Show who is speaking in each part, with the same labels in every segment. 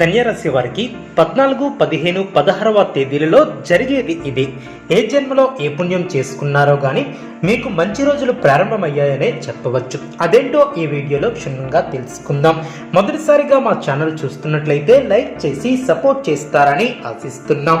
Speaker 1: కన్యారాశి వారికి పద్నాలుగు పదిహేను పదహారవ తేదీలలో జరిగేది ఇది. ఏ జన్మలో ఏ పుణ్యం చేసుకున్నారో గాని మీకు మంచి రోజులు ప్రారంభమయ్యాయనే చెప్పవచ్చు. అదేంటో ఈ వీడియోలో క్షుణ్ణంగా తెలుసుకుందాం. మొదటిసారిగా మా ఛానల్ చూస్తున్నట్లయితే లైక్ చేసి సపోర్ట్ చేస్తారని ఆశిస్తున్నాం.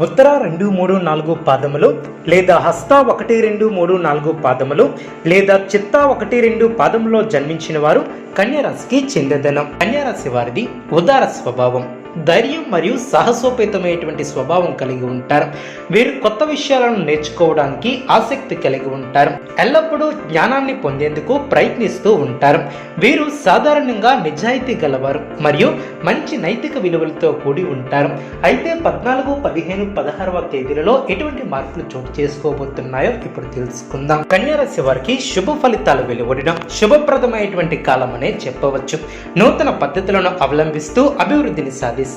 Speaker 1: ఉత్తర రెండు మూడు నాలుగు పాదములు లేదా హస్త ఒకటి రెండు మూడు నాలుగు పాదములు లేదా చిత్త ఒకటి రెండు పాదములో జన్మించిన వారు కన్యారాశికి చెందదనం కన్యారాశి వారిది ఉదార స్వభావం. ధైర్యం మరియు సాహసోపేతమైనటువంటి స్వభావం కలిగి ఉంటారు. వీరు కొత్త విషయాలను నేర్చుకోవడానికి ఆసక్తి కలిగి ఉంటారు. ఎల్లప్పుడూ జ్ఞానాన్ని పొందేందుకు ప్రయత్నిస్తూ ఉంటారు. వీరు సాధారణంగా నిజాయితీ గలవారు మరియు మంచి నైతిక విలువలతో కూడి ఉంటారు. అయితే పద్నాలుగు పదిహేను పదహారవ తేదీలలో ఎటువంటి మార్పులు చోటు చేసుకోబోతున్నాయో ఇప్పుడు తెలుసుకుందాం. కన్యారాశి వారికి శుభ ఫలితాలు వెలువడడం శుభప్రదమైనటువంటి కాలం అనే చెప్పవచ్చు. నూతన పద్ధతులను అవలంబిస్తూ అభివృద్ధిని సాధిస్తారు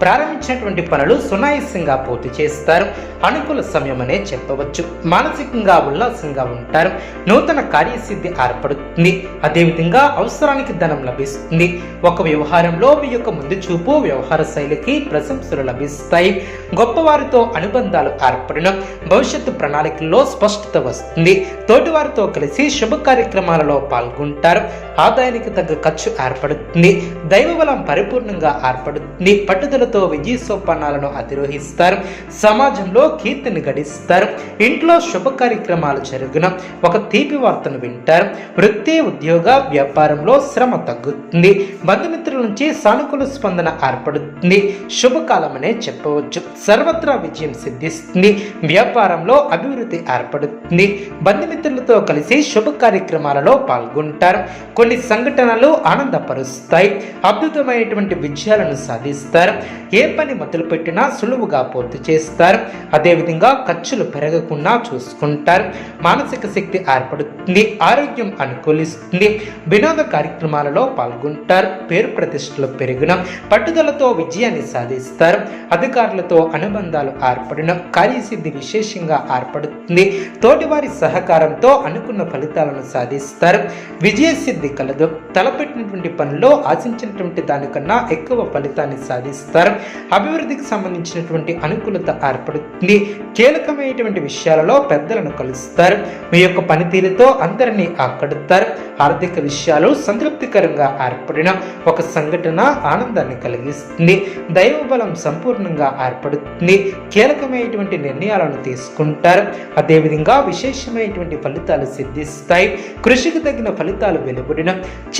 Speaker 1: ప్రారంభించినటువంటి పనులు సునాయాసంగా పూర్తి చేస్తారు. అనుకూల సమయమనే చెప్పవచ్చు. మానసికంగా ఉల్లాసంగా ఉంటారు. నూతన కార్యసిద్ధి ఏర్పడుతుంది. అదేవిధంగా అవసరానికి ధనం లభిస్తుంది. ఒక వ్యవహారంలో మీ యొక్క ముందు చూపు వ్యవహార శైలికి ప్రశంసలు లభిస్తాయి. గొప్పవారితో అనుబంధాలు ఏర్పడిన భవిష్యత్తు ప్రణాళికల్లో స్పష్టత వస్తుంది. తోటివారితో కలిసి శుభ కార్యక్రమాలలో పాల్గొంటారు. ఆదాయానికి తగ్గ ఖర్చు ఏర్పడుతుంది. దైవబలం పరిపూర్ణంగా ఏర్పడుతుంది. పట్టుదలతో విజయ సోపానాలను అధిరోహిస్తారు. సమాజంలో కీర్తిని గడిస్తారు. ఇంట్లో శుభ కార్యక్రమాలు జరుగున ఒక తీపి వార్తను వింటారు. వృత్తి ఉద్యోగ వ్యాపారంలో శ్రమ తగ్గుతుంది. బంధుమిత్రుల నుంచి సానుకూల స్పందన ఏర్పడుతుంది. శుభకాలమనే చెప్పవచ్చు. సర్వత్రా విజయం సిద్ధిస్తుంది. వ్యాపారంలో అభివృద్ధి ఏర్పడుతుంది. బంధుమిత్రులతో కలిసి శుభ కార్యక్రమాలలో పాల్గొంటారు. కొన్ని సంఘటనలు ఆనందపరుస్తాయి. అద్భుతమైనటువంటి విజయాలను సాధిస్తారు. ఏ పని మొదలుపెట్టినా సులువుగా పూర్తి చేస్తారు. అదేవిధంగా ఖర్చులు పెరగకుండా చూసుకుంటారు. మానసిక శక్తి ఏర్పడుతుంది ఆరోగ్యం అనుకూలిస్తుంది. వినోద కార్యక్రమాలలో పాల్గొంటారు. పేరు ప్రతిష్టలు పెరిగిన పట్టుదలతో విజయాన్ని సాధిస్తారు. అధికారులతో అనుబంధాలు ఏర్పడిన కార్యసిద్ధి విశేషంగా ఏర్పడుతుంది. తోటివారి సహకారంతో అనుకున్న ఫలితాలను సాధిస్తారు. విజయసిద్ధి కలదు. తలపెట్టినటువంటి పనిలో ఆశించినటువంటి దానికన్నా ఎక్కువ ఫలితాన్ని సాధిస్తారు. అభివృద్ధికి సంబంధించినటువంటి అనుకూలత ఏర్పడుతుంది. కీలకమైనటువంటి విషయాలలో పెద్దలను కలుస్తారు. మీ యొక్క పనితీరుతో అందరినీ ఆకడుతారు ఆర్థిక విషయాలు సంతృప్తికరంగా ఏర్పడిన ఒక సంఘటన ఆనందాన్ని కలిగిస్తుంది. దైవబలం సంపూర్ణంగా ఏర్పడుతుంది. కీలకమైనటువంటి నిర్ణయాలను తీసుకుంటారు. అదేవిధంగా విశేషమైనటువంటి ఫలితాలు సిద్ధిస్తాయి. కృషికి తగిన ఫలితాలు వెలువడిన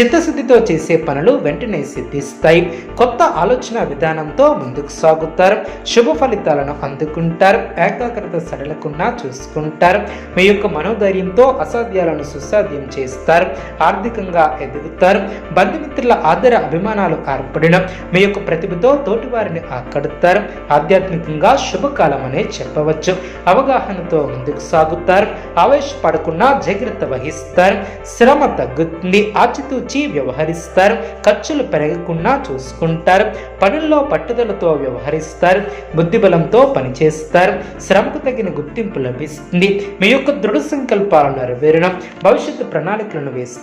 Speaker 1: చిత్తశుద్ధితో చేసే పనులు వెంటనే సిద్ధిస్తాయి. కొత్త ఆలోచన విధానంతో ముందుకు సాగుతారు. శుభ ఫలితాలను అందుకుంటారు. ఏకాగ్రత సడలకుండా చూసుకుంటారు. మీ యొక్క మనోధైర్యంతో అసాధ్యాలను సుసాధ్యం చేస్తారు. ఆర్థికంగా ఎదుగుతారు. బంధుమిత్రుల ఆదర అభిమానాలు ఏర్పడిన మీ యొక్క ప్రతిభతో తోటివారిని ఆకడుతారు. ఆధ్యాత్మికంగా శుభకాలం అనే చెప్పవచ్చు. అవగాహనతో ముందుకు సాగుతారు. ఆవేశపడకుండా జాగ్రత్త వహిస్తారు. శ్రమ తగ్గుతుంది. ఆచితూచి వ్యవహరిస్తారు. ఖర్చులు పెరగకుండా చూసుకుంటారు. పనుల్లో పట్టుదలతో వ్యవహరిస్తారు. బుద్ధిబలంతో పనిచేస్తారు. శ్రమకు తగిన గుర్తింపు లభిస్తుంది. మీ యొక్క దృఢ సంకల్పాలను నెరవేరడం భవిష్యత్తు ప్రణాళికలను వేస్తారు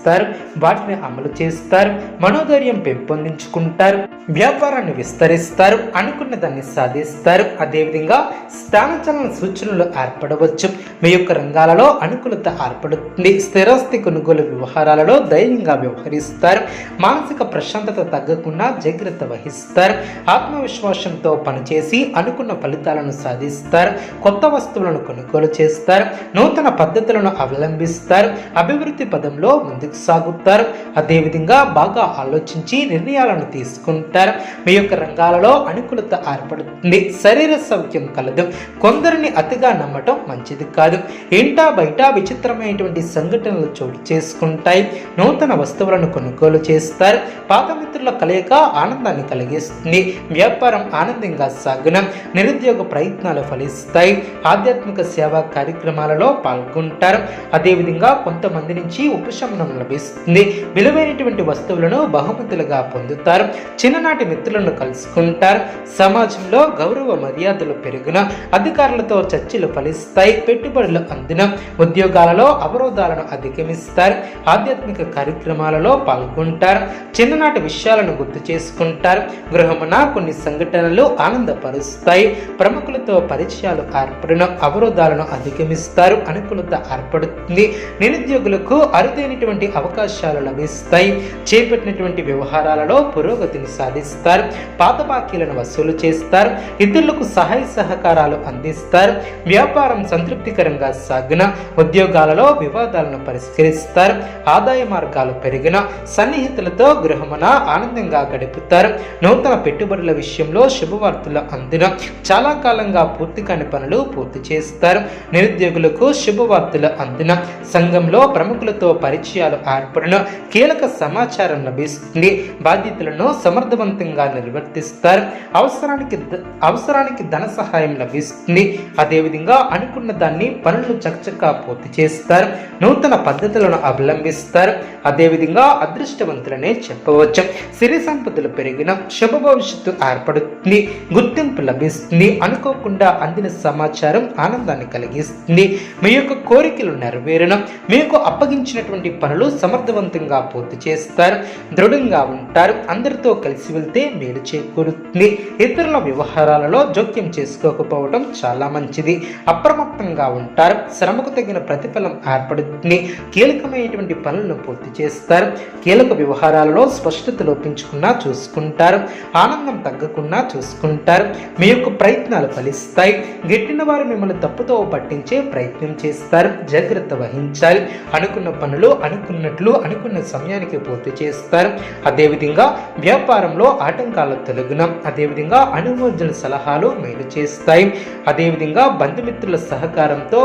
Speaker 1: వాటిని అమలు చేస్తారు మనోధైర్యం పెంపొందించుకుంటారు వ్యాపారాన్ని విస్తరిస్తారు అనుకున్న దాన్ని సాధిస్తారు. అదేవిధంగా స్థానచలన సూచనలు ఏర్పడవచ్చు. మీ యొక్క రంగాలలో అనుకూలత ఏర్పడుతుంది. స్థిరాస్తి కొనుగోలు వ్యవహారాలలో ధైర్యంగా వ్యవహరిస్తారు. మానసిక ప్రశాంతత తగ్గకుండా జాగ్రత్త వహిస్తారు. ఆత్మవిశ్వాసంతో పనిచేసి అనుకున్న ఫలితాలను సాధిస్తారు. కొత్త వస్తువులను కొనుగోలు చేస్తారు. నూతన పద్ధతులను అవలంబిస్తారు. అభివృద్ధి పదంలో ముందు ముందుకు సాగుతారు. అదేవిధంగా బాగా ఆలోచించి నిర్ణయాలను తీసుకుంటారు. మీ యొక్క రంగాలలో అనుకూలత ఏర్పడుతుంది. శరీర సౌఖ్యం కలదు. కొందరిని అతిగా నమ్మటం మంచిది కాదు. ఇంటా బయట విచిత్రమైనటువంటి సంఘటనలు చోటు చేసుకుంటాయి. నూతన వస్తువులను కొనుగోలు చేస్తారు. పాతమిత్రుల కలయిక ఆనందాన్ని కలిగిస్తుంది. వ్యాపారం ఆనందంగా సాగున. నిరుద్యోగ ప్రయత్నాలు ఫలిస్తాయి. ఆధ్యాత్మిక సేవా కార్యక్రమాలలో పాల్గొంటారు. అదేవిధంగా కొంతమంది నుంచి ఉపశమనం లభిస్తుంది. విలువైనటువంటి వస్తువులను బహుమతులుగా పొందుతారు. చిన్ననాటి మిత్రులను కలుసుకుంటారు. సమాజంలో గౌరవ మర్యాదలు పెరుగున అధికారులతో చర్చలు ఫలిస్తాయి పెట్టుబడులు అందిన ఉద్యోగాలలో అవరోధాలను అధిగమిస్తారు ఆధ్యాత్మిక కార్యక్రమాలలో పాల్గొంటారు చిన్ననాటి విషయాలను గుర్తు చేసుకుంటారు. గృహమున కొన్ని సంఘటనలు ఆనందపరుస్తాయి. ప్రముఖులతో పరిచయాలు ఏర్పడిన అవరోధాలను అధిగమిస్తారు అనుకూలత ఏర్పడుతుంది. నిరుద్యోగులకు అరుదైనటువంటి అవకాశాలు లభిస్తాయి. చేపట్టినటువంటి వ్యవహారాలలో పురోగతిని సాధిస్తారు. పాత బాకీలను వసూలు చేస్తారు. ఇతరులకు సహాయ సహకారాలు అందిస్తారు. వ్యాపారం సంతృప్తికరంగా సాగిన ఉద్యోగాలలో వివాదాలను పరిష్కరిస్తారు. ఆదాయ మార్గాలు పెరిగిన సన్నిహితులతో గృహమున ఆనందంగా గడుపుతారు. నూతన పెట్టుబడుల విషయంలో శుభవార్తలు అందిన చాలా కాలంగా పూర్తి కాని పనులు పూర్తి చేస్తారు. నిరుద్యోగులకు శుభవార్తలు అందిన సంఘంలో ప్రముఖులతో పరిచయాలు ఏర్పడిన కీలక సమాచారం లభిస్తుంది. బాధ్యతలను సమర్థవంతంగా నిర్వర్తిస్తారు. అవసరానికి అవసరానికి ధన సహాయం లభిస్తుంది. అదేవిధంగా అనుకున్న దాన్ని పనులను చకచకా పూర్తి చేస్తారు. నూతన పద్ధతులను అవలంబిస్తారు. అదేవిధంగా అదృష్టవంతులనే చెప్పవచ్చు. సిరి సంపదలు పెరిగిన శుభ భవిష్యత్తు ఏర్పడుతుంది. గుర్తింపు లభిస్తుంది. అనుకోకుండా అందిన సమాచారం ఆనందాన్ని కలిగిస్తుంది. మీ యొక్క కోరికలు నెరవేరడం మీకు అప్పగించినటువంటి పనులు సమర్థవంతంగా పూర్తి చేస్తారు దృఢంగా ఉంటారు అందరితో కలిసి వెళ్తే మేలు చేకూరుతుంది. ఇతరుల వ్యవహారాలలో జోక్యం చేసుకోకపోవడం చాలా మంచిది. అప్రమత్తంగా ఉంటారు శ్రమకు తగిన ప్రతిఫలం ఏర్పడుతుంది. కీలకమైనటువంటి పనులను పూర్తి చేస్తారు కీలక వ్యవహారాలలో స్పష్టత లోపించకుండా చూసుకుంటారు ఆనందం తగ్గకుండా చూసుకుంటారు. మీ యొక్క ప్రయత్నాలు ఫలిస్తాయి. గిట్టిన వారు మిమ్మల్ని తప్పుతో పట్టించే ప్రయత్నం చేస్తారు జాగ్రత్త వహించాలి. అనుకున్న పనులు అనుకున్నట్లు అనుకున్న సమయానికి పూర్తి చేస్తారు. అదేవిధంగా వ్యాపారంలో ఆటంకాల తొలగిన అదేవిధంగా అనుమోజన సలహాలు మేలు చేస్తాయి. అదేవిధంగా బంధుమిత్రుల సహకారంతో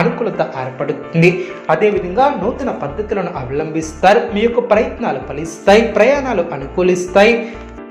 Speaker 1: అనుకూలత ఏర్పడుతుంది. అదేవిధంగా నూతన పద్ధతులను అవలంబిస్తారు. మీ యొక్క ప్రయత్నాలు ఫలిస్తాయి ప్రయాణాలు అనుకూలిస్తాయి.